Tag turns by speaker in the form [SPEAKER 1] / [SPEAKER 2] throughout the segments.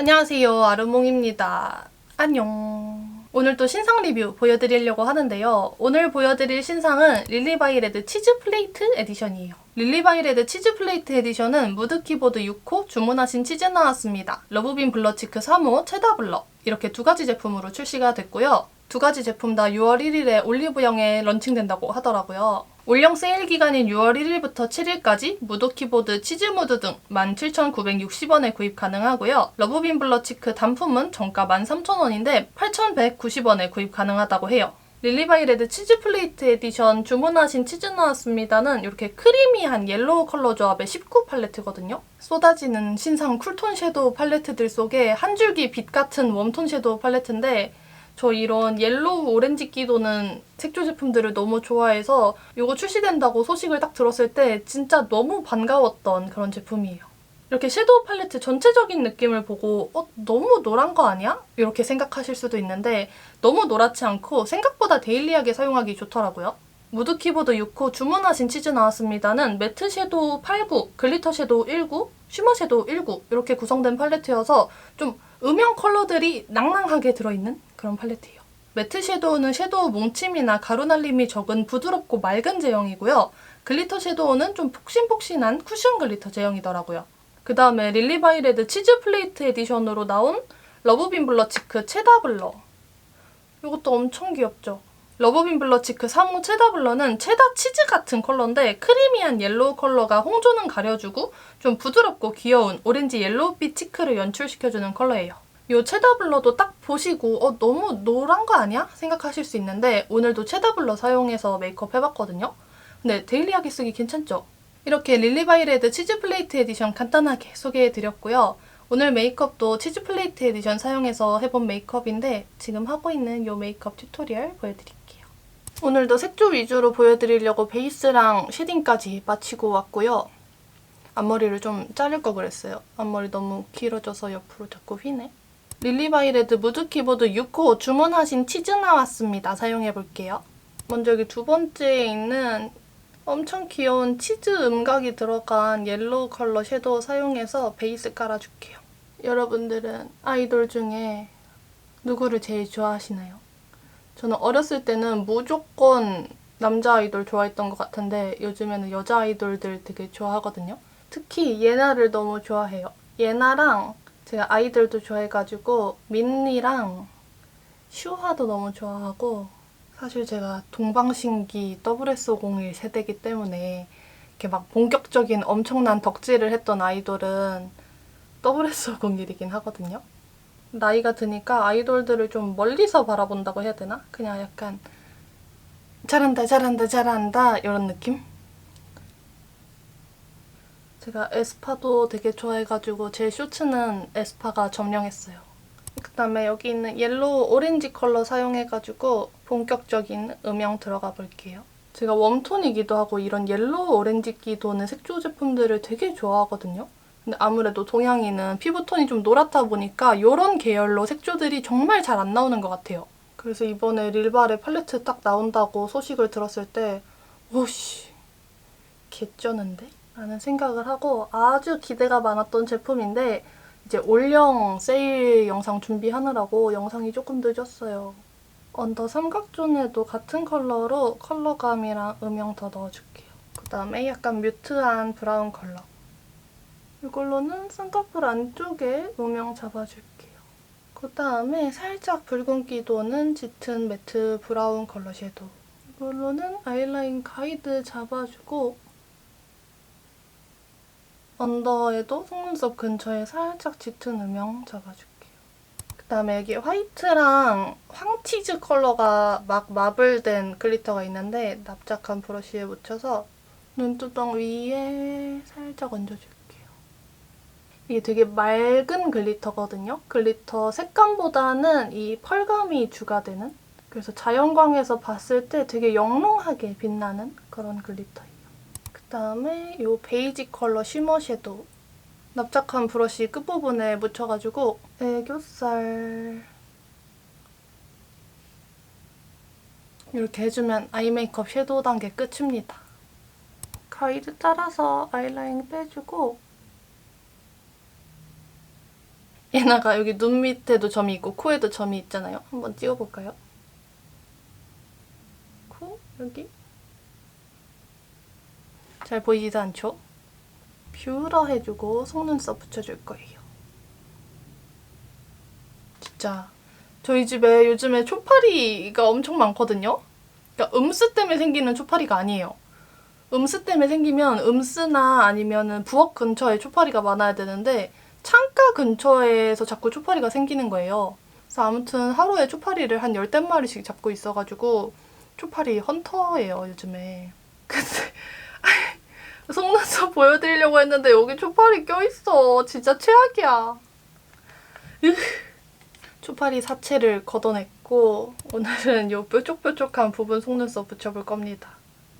[SPEAKER 1] 안녕하세요. 아르몽입니다. 안녕. 오늘 또 신상 리뷰 보여드리려고 하는데요. 오늘 보여드릴 신상은 릴리바이레드 치즈 플레이트 에디션이에요. 릴리바이레드 치즈 플레이트 에디션은 무드 키보드 6호 주문하신 치즈 나왔습니다. 러브빈 블러치크 3호 체다 블러 이렇게 두 가지 제품으로 출시가 됐고요. 두 가지 제품 다 6월 1일에 올리브영에 런칭된다고 하더라고요. 올영 세일 기간인 6월 1일부터 7일까지 무드 키보드 치즈 무드 등 17,960원에 구입 가능하고요. 러브빈 블러치크 단품은 정가 13,000원인데 8,190원에 구입 가능하다고 해요. 릴리바이레드 치즈 플레이트 에디션 주문하신 치즈 나왔습니다는 이렇게 크리미한 옐로우 컬러 조합의 19 팔레트거든요. 쏟아지는 신상 쿨톤 섀도우 팔레트들 속에 한 줄기 빛 같은 웜톤 섀도우 팔레트인데 저 이런 옐로우 오렌지 끼 도는 색조 제품들을 너무 좋아해서 이거 출시된다고 소식을 딱 들었을 때 진짜 너무 반가웠던 그런 제품이에요. 이렇게 섀도우 팔레트 전체적인 느낌을 보고 어, 너무 노란 거 아니야? 이렇게 생각하실 수도 있는데 너무 노랗지 않고 생각보다 데일리하게 사용하기 좋더라고요. 무드 키보드 6호 주문하신 치즈 나왔습니다는 매트 섀도우 89, 글리터 섀도우 19, 쉬머 섀도우 19 이렇게 구성된 팔레트여서 좀 음영 컬러들이 낭낭하게 들어있는 그런 팔레트예요. 매트 섀도우는 섀도우 뭉침이나 가루 날림이 적은 부드럽고 맑은 제형이고요. 글리터 섀도우는 좀 폭신폭신한 쿠션 글리터 제형이더라고요. 그 다음에 릴리바이레드 치즈 플레이트 에디션으로 나온 러브빈 블러 치크 체다 블러. 이것도 엄청 귀엽죠? 러브빈 블러치크 3호 체다 블러는 체다 치즈 같은 컬러인데 크리미한 옐로우 컬러가 홍조는 가려주고 좀 부드럽고 귀여운 오렌지 옐로우빛 치크를 연출시켜주는 컬러예요. 이 체다 블러도 딱 보시고 어 너무 노란 거 아니야? 생각하실 수 있는데 오늘도 체다 블러 사용해서 메이크업 해봤거든요. 근데 데일리하게 쓰기 괜찮죠? 이렇게 릴리바이레드 치즈 플레이트 에디션 간단하게 소개해드렸고요. 오늘 메이크업도 치즈 플레이트 에디션 사용해서 해본 메이크업인데 지금 하고 있는 이 메이크업 튜토리얼 보여드릴게요. 오늘도 색조 위주로 보여드리려고 베이스랑 쉐딩까지 마치고 왔고요. 앞머리를 좀 자를 거 그랬어요. 앞머리 너무 길어져서 옆으로 자꾸 휘네. 릴리바이레드 무드 키보드 6호 주문하신 치즈 나왔습니다. 사용해볼게요. 먼저 여기 두 번째에 있는 엄청 귀여운 치즈 음각이 들어간 옐로우 컬러 섀도우 사용해서 베이스 깔아줄게요. 여러분들은 아이돌 중에 누구를 제일 좋아하시나요? 저는 어렸을 때는 무조건 남자 아이돌 좋아했던 것 같은데 요즘에는 여자 아이돌들 되게 좋아하거든요. 특히 예나를 너무 좋아해요. 예나랑 제가 아이들도 좋아해가지고 민니랑 슈하도 너무 좋아하고 사실 제가 동방신기 WS501 세대이기 때문에 이렇게 막 본격적인 엄청난 덕질을 했던 아이돌은 WS501이긴 하거든요. 나이가 드니까 아이돌들을 좀 멀리서 바라본다고 해야 되나? 그냥 약간 잘한다 잘한다 잘한다 이런 느낌? 제가 에스파도 되게 좋아해가지고 제 쇼츠는 에스파가 점령했어요. 그 다음에 여기 있는 옐로우 오렌지 컬러 사용해가지고 본격적인 음영 들어가 볼게요. 제가 웜톤이기도 하고 이런 옐로우 오렌지기 도는 색조 제품들을 되게 좋아하거든요. 근데 아무래도 동양인은 피부톤이 좀 노랗다 보니까 이런 계열로 색조들이 정말 잘 안 나오는 것 같아요. 그래서 이번에 릴발의 팔레트 딱 나온다고 소식을 들었을 때 오씨 개쩌는데? 라는 생각을 하고 아주 기대가 많았던 제품인데 이제 올영 세일 영상 준비하느라고 영상이 조금 늦었어요. 언더 삼각존에도 같은 컬러로 컬러감이랑 음영 더 넣어줄게요. 그 다음에 약간 뮤트한 브라운 컬러. 이걸로는 쌍꺼풀 안쪽에 음영 잡아줄게요. 그 다음에 살짝 붉은기 도는 짙은 매트 브라운 컬러 섀도우. 이걸로는 아이라인 가이드 잡아주고 언더에도 속눈썹 근처에 살짝 짙은 음영 잡아줄게요. 그 다음에 여기 화이트랑 황치즈 컬러가 막 마블된 글리터가 있는데 납작한 브러쉬에 묻혀서 눈두덩 위에 살짝 얹어줄게요. 이게 되게 맑은 글리터거든요. 글리터 색감보다는 이 펄감이 주가 되는 그래서 자연광에서 봤을 때 되게 영롱하게 빛나는 그런 글리터예요. 그 다음에 이 베이지 컬러 쉬머 섀도우 납작한 브러쉬 끝부분에 묻혀가지고 애교살 이렇게 해주면 아이 메이크업 섀도우 단계 끝입니다. 가이드 따라서 아이라인 빼주고 예나가 여기 눈 밑에도 점이 있고 코에도 점이 있잖아요. 한번 찍어볼까요? 코 여기 잘 보이지도 않죠? 뷰러 해주고 속눈썹 붙여줄 거예요. 진짜 저희 집에 요즘에 초파리가 엄청 많거든요. 그러니까 음스 때문에 생기는 초파리가 아니에요. 음스 때문에 생기면 음스나 아니면은 부엌 근처에 초파리가 많아야 되는데 창가 근처에서 자꾸 초파리가 생기는 거예요. 그래서 아무튼 하루에 초파리를 한 열댓 마리씩 잡고 있어가지고 초파리 헌터예요 요즘에. 근데 속눈썹 보여드리려고 했는데 여기 초파리 껴있어. 진짜 최악이야. 으. 초파리 사체를 걷어냈고 오늘은 요 뾰족뾰족한 부분 속눈썹 붙여볼 겁니다.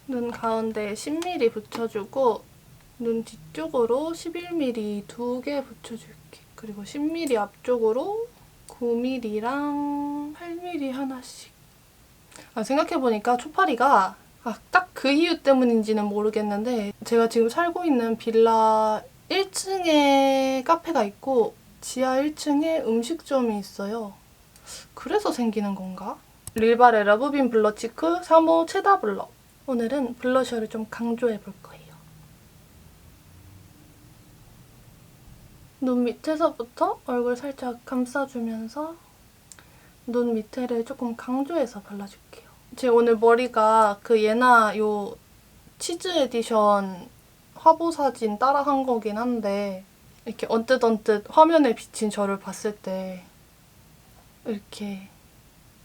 [SPEAKER 1] 눈 가운데 10mm 붙여주고 눈 뒤쪽으로 11mm 두 개 붙여줄게. 그리고 10mm 앞쪽으로 9mm랑 8mm 하나씩. 아, 생각해보니까 초파리가 아, 딱 그 이유 때문인지는 모르겠는데 제가 지금 살고 있는 빌라 1층에 카페가 있고 지하 1층에 음식점이 있어요. 그래서 생기는 건가? 릴발의 러브빈 블러 치크 3호 체다 블러. 오늘은 블러셔를 좀 강조해 볼거예요. 눈 밑에서부터 얼굴 살짝 감싸주면서 눈 밑에를 조금 강조해서 발라줄게요. 제 오늘 머리가 그 예나 요 치즈 에디션 화보 사진 따라 한 거긴 한데 이렇게 언뜻 언뜻 화면에 비친 저를 봤을 때 이렇게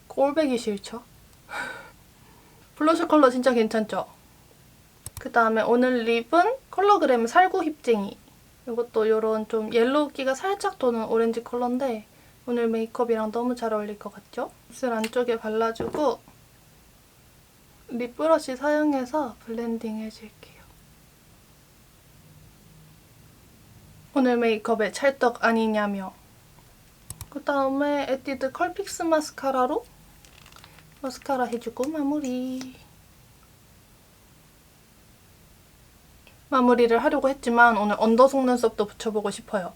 [SPEAKER 1] 꼴배기 싫죠? 블러셔 컬러 진짜 괜찮죠? 그 다음에 오늘 립은 컬러그램 살구 힙쟁이 이것도 이런 좀 옐로우기가 살짝 도는 오렌지 컬러인데 오늘 메이크업이랑 너무 잘 어울릴 것 같죠? 입술 안쪽에 발라주고 립 브러쉬 사용해서 블렌딩 해줄게요. 오늘 메이크업에 찰떡 아니냐며 그 다음에 에뛰드 컬픽스 마스카라로 마스카라 해주고 마무리 마무리를 하려고 했지만 오늘 언더 속눈썹도 붙여보고 싶어요.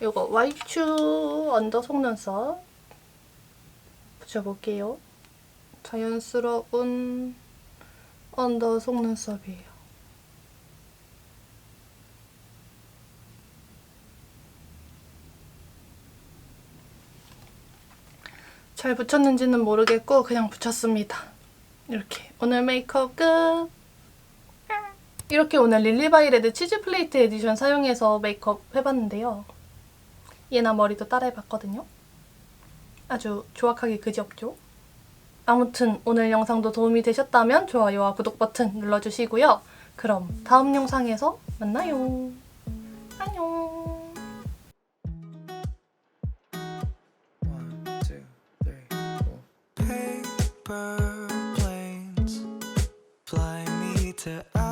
[SPEAKER 1] 이거 와이추 언더 속눈썹 붙여볼게요. 자연스러운 언더 속눈썹이에요. 잘 붙였는지는 모르겠고 그냥 붙였습니다. 이렇게 오늘 메이크업 끝! 이렇게 오늘 릴리바이레드 치즈 플레이트 에디션 사용해서 메이크업 해봤는데요. 얘나 머리도 따라해봤거든요. 아주 조악하게 그지없죠? 아무튼 오늘 영상도 도움이 되셨다면 좋아요와 구독 버튼 눌러주시고요. 그럼 다음 영상에서 만나요. 안녕.
[SPEAKER 2] To